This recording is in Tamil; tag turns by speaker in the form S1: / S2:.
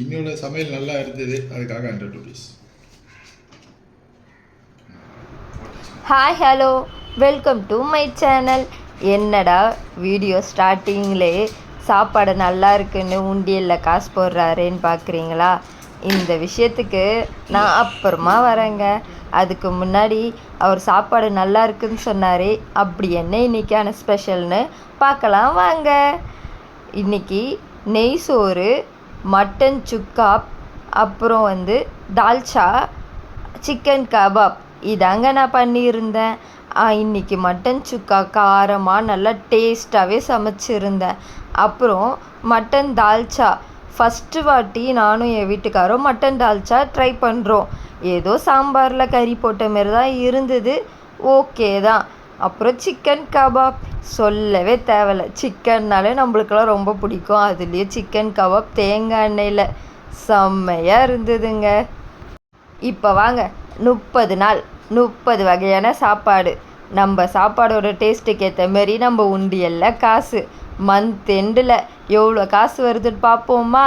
S1: இன்னொன்று சமையல் நல்லா இருந்தது அதுக்காக hundred rupees
S2: hi hello welcome to my channel என்னடா வீடியோ ஸ்டார்டிங்லே சாப்பாடு நல்லா இருக்குன்னு உண்டியலில் காசு போடுறாருன்னு பார்க்குறீங்களா இந்த விஷயத்துக்கு நான் அப்புறமா வரேங்க. அதுக்கு முன்னாடி அவர் சாப்பாடு நல்லா இருக்குன்னு சொன்னார் அப்படி என்ன இன்னைக்கான ஸ்பெஷல்னு பார்க்கலாம் வாங்க. இன்னைக்கு நெய் சோறு மட்டன் சுக்கா அப்புறம் வந்து தால்ச்சா சிக்கன் கபாப். இதாங்க நான் பண்ணியிருந்தேன். இன்றைக்கி இன்னைக்கு மட்டன் சுக்கா காரமாக நல்லா டேஸ்ட்டாகவே சமைச்சிருந்தேன். அப்புறம் மட்டன் தால்ச்சா ஃபஸ்ட்டு வாட்டி நானும் என் வீட்டுக்காரும் மட்டன் தால்ச்சா ட்ரை பண்ணுறோம் ஏதோ சாம்பாரில் கறி போட்ட மாரி தான் இருந்தது. ஓகே தான். அப்புறம் சிக்கன் கபாப் சொல்லவே தேவையில்ல. சிக்கன்னாலே நம்மளுக்கெல்லாம் ரொம்ப பிடிக்கும். அதுலேயும் சிக்கன் கபாப் தேங்காய் எண்ணெயில். செம்மையாக இருந்ததுங்க. இப்போ வாங்க. முப்பது நாள். முப்பது வகையான சாப்பாடு. நம்ம சாப்பாடோட டேஸ்ட்டுக்கு ஏற்ற மாரி நம்ம உண்டியல்ல காசு. மந்த் எண்டில் எவ்வளோ காசு வருதுன்னு பார்ப்போமா